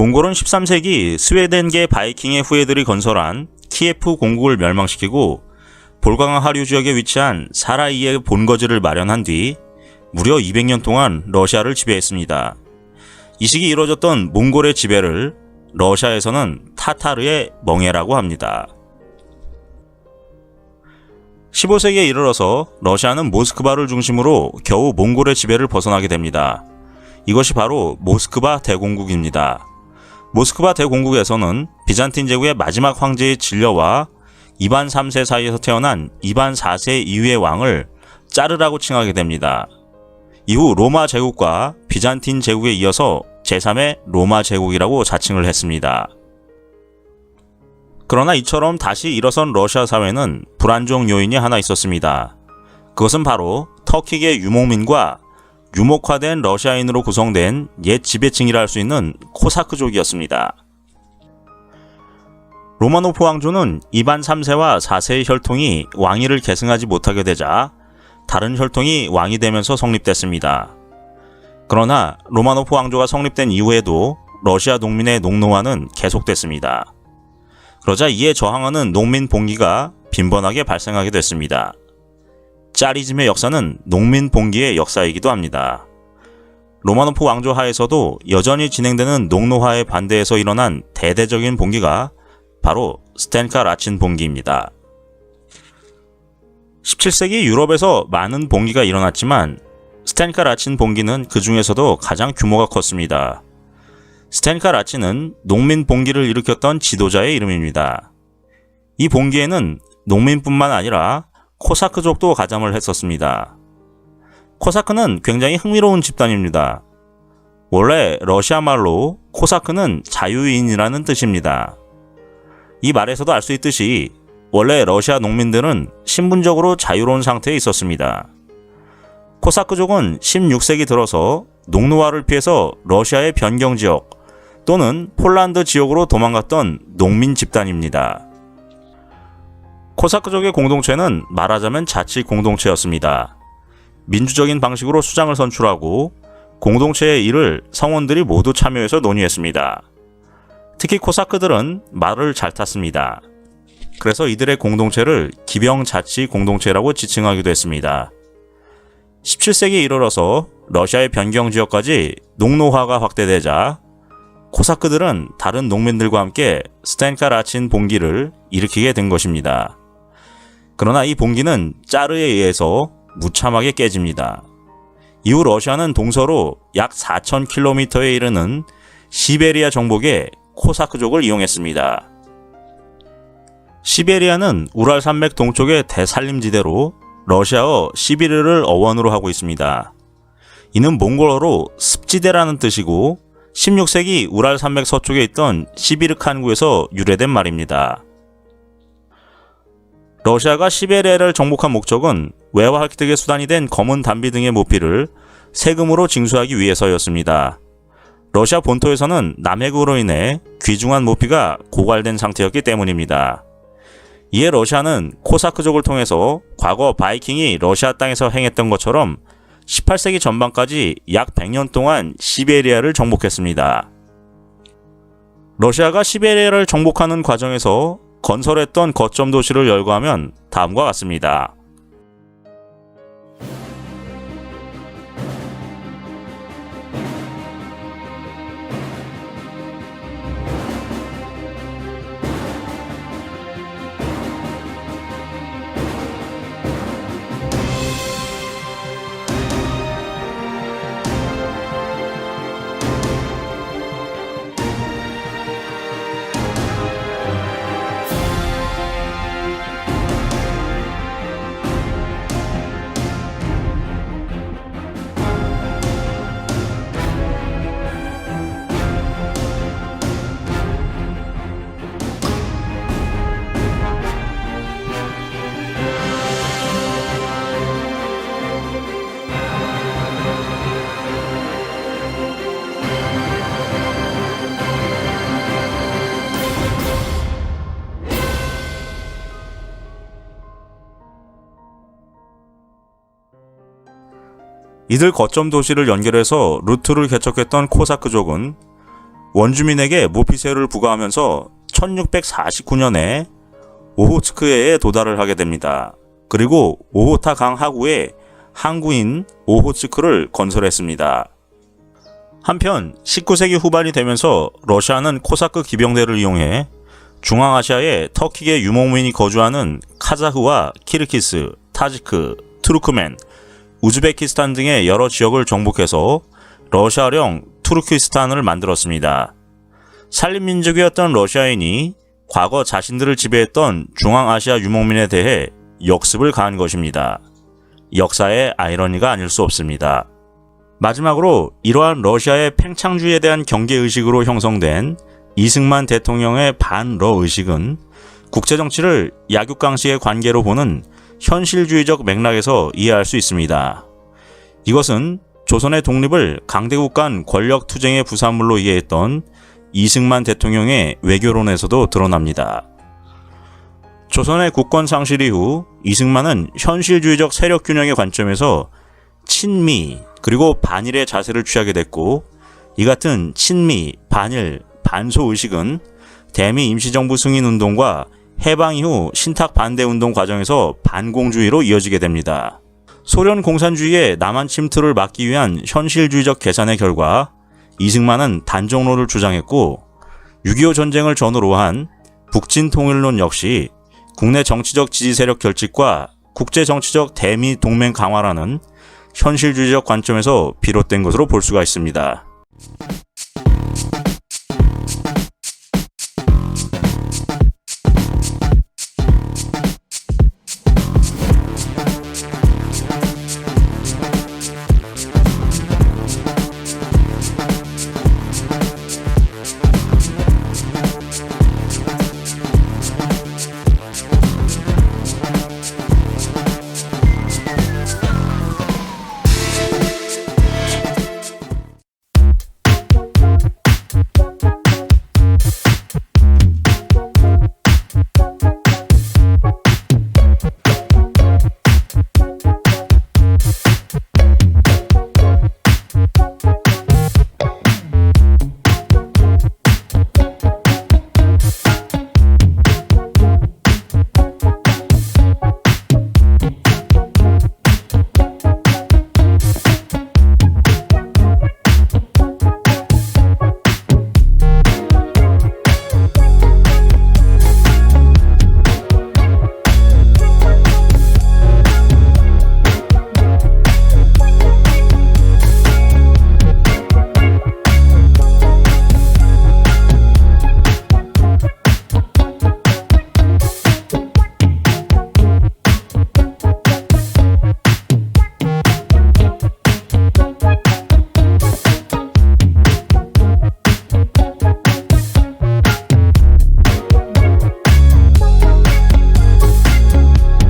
몽골은 13세기 스웨덴계 바이킹의 후예들이 건설한 키예프 공국을 멸망시키고 볼강강 하류 지역에 위치한 사라이의 본거지를 마련한 뒤 무려 200년 동안 러시아를 지배했습니다. 이 시기 이루어졌던 몽골의 지배를 러시아에서는 타타르의 멍해라고 합니다. 15세기에 이르러서 러시아는 모스크바를 중심으로 겨우 몽골의 지배를 벗어나게 됩니다. 이것이 바로 모스크바 대공국입니다. 모스크바 대공국에서는 비잔틴 제국의 마지막 황제의 진려와 이반 3세 사이에서 태어난 이반 4세 이후의 왕을 짜르라고 칭하게 됩니다. 이후 로마 제국과 비잔틴 제국에 이어서 제3의 로마 제국이라고 자칭을 했습니다. 그러나 이처럼 다시 일어선 러시아 사회는 불안정 요인이 하나 있었습니다. 그것은 바로 터키계 유목민과 유목화된 러시아인으로 구성된 옛 지배층이라 할 수 있는 코사크족이었습니다. 로마노프 왕조는 이반 3세와 4세의 혈통이 왕위를 계승하지 못하게 되자 다른 혈통이 왕이 되면서 성립됐습니다. 그러나 로마노프 왕조가 성립된 이후에도 러시아 농민의 농노화는 계속됐습니다. 그러자 이에 저항하는 농민 봉기가 빈번하게 발생하게 됐습니다. 짜리즘의 역사는 농민 봉기의 역사이기도 합니다. 로마노프 왕조 하에서도 여전히 진행되는 농노화에 반대해서 일어난 대대적인 봉기가 바로 스텐카 라친 봉기입니다. 17세기 유럽에서 많은 봉기가 일어났지만 스텐카 라친 봉기는 그 중에서도 가장 규모가 컸습니다. 스텐카 라친은 농민 봉기를 일으켰던 지도자의 이름입니다. 이 봉기에는 농민뿐만 아니라 코사크족도 가담을 했었습니다. 코사크는 굉장히 흥미로운 집단입니다. 원래 러시아 말로 코사크는 자유인이라는 뜻입니다. 이 말에서도 알 수 있듯이 원래 러시아 농민들은 신분적으로 자유로운 상태에 있었습니다. 코사크족은 16세기 들어서 농노화를 피해서 러시아의 변경 지역 또는 폴란드 지역으로 도망갔던 농민 집단입니다. 코사크족의 공동체는 말하자면 자치 공동체였습니다. 민주적인 방식으로 수장을 선출하고 공동체의 일을 성원들이 모두 참여해서 논의했습니다. 특히 코사크들은 말을 잘 탔습니다. 그래서 이들의 공동체를 기병자치 공동체라고 지칭하기도 했습니다. 17세기에 이르러서 러시아의 변경 지역까지 농노화가 확대되자 코사크들은 다른 농민들과 함께 스텐카 라친 봉기를 일으키게 된 것입니다. 그러나 이 봉기는 짜르에 의해서 무참하게 깨집니다. 이후 러시아는 동서로 약 4,000km에 이르는 시베리아 정복에 코사크족을 이용했습니다. 시베리아는 우랄 산맥 동쪽의 대산림지대로 러시아어 시비르를 어원으로 하고 있습니다. 이는 몽골어로 습지대라는 뜻이고 16세기 우랄 산맥 서쪽에 있던 시비르 칸구에서 유래된 말입니다. 러시아가 시베리아를 정복한 목적은 외화 획득의 수단이 된 검은 담비 등의 모피를 세금으로 징수하기 위해서였습니다. 러시아 본토에서는 남해구로 인해 귀중한 모피가 고갈된 상태였기 때문입니다. 이에 러시아는 코사크족을 통해서 과거 바이킹이 러시아 땅에서 행했던 것처럼 18세기 전반까지 약 100년 동안 시베리아를 정복했습니다. 러시아가 시베리아를 정복하는 과정에서 건설했던 거점 도시를 열거하면 다음과 같습니다. 이들 거점 도시를 연결해서 루트를 개척했던 코사크족은 원주민에게 모피세를 부과하면서 1649년에 오호츠크해에 도달을 하게 됩니다. 그리고 오호타 강 하구에 항구인 오호츠크를 건설했습니다. 한편 19세기 후반이 되면서 러시아는 코사크 기병대를 이용해 중앙아시아에 터키계 유목민이 거주하는 카자흐와 키르키스, 타지크, 투르크멘, 우즈베키스탄 등의 여러 지역을 정복해서 러시아령 투르키스탄을 만들었습니다. 산림민족이었던 러시아인이 과거 자신들을 지배했던 중앙아시아 유목민에 대해 역습을 가한 것입니다. 역사의 아이러니가 아닐 수 없습니다. 마지막으로 이러한 러시아의 팽창주의에 대한 경계의식으로 형성된 이승만 대통령의 반러 의식은 국제정치를 약육강식의 관계로 보는 현실주의적 맥락에서 이해할 수 있습니다. 이것은 조선의 독립을 강대국 간 권력 투쟁의 부산물로 이해했던 이승만 대통령의 외교론에서도 드러납니다. 조선의 국권 상실 이후 이승만은 현실주의적 세력 균형의 관점에서 친미 그리고 반일의 자세를 취하게 됐고 이 같은 친미, 반일, 반소 의식은 대미 임시정부 승인 운동과 해방 이후 신탁 반대 운동 과정에서 반공주의로 이어지게 됩니다. 소련 공산주의의 남한 침투를 막기 위한 현실주의적 계산의 결과 이승만은 단종로를 주장했고 6.25 전쟁을 전후로 한 북진 통일론 역시 국내 정치적 지지 세력 결집과 국제 정치적 대미 동맹 강화라는 현실주의적 관점에서 비롯된 것으로 볼 수가 있습니다.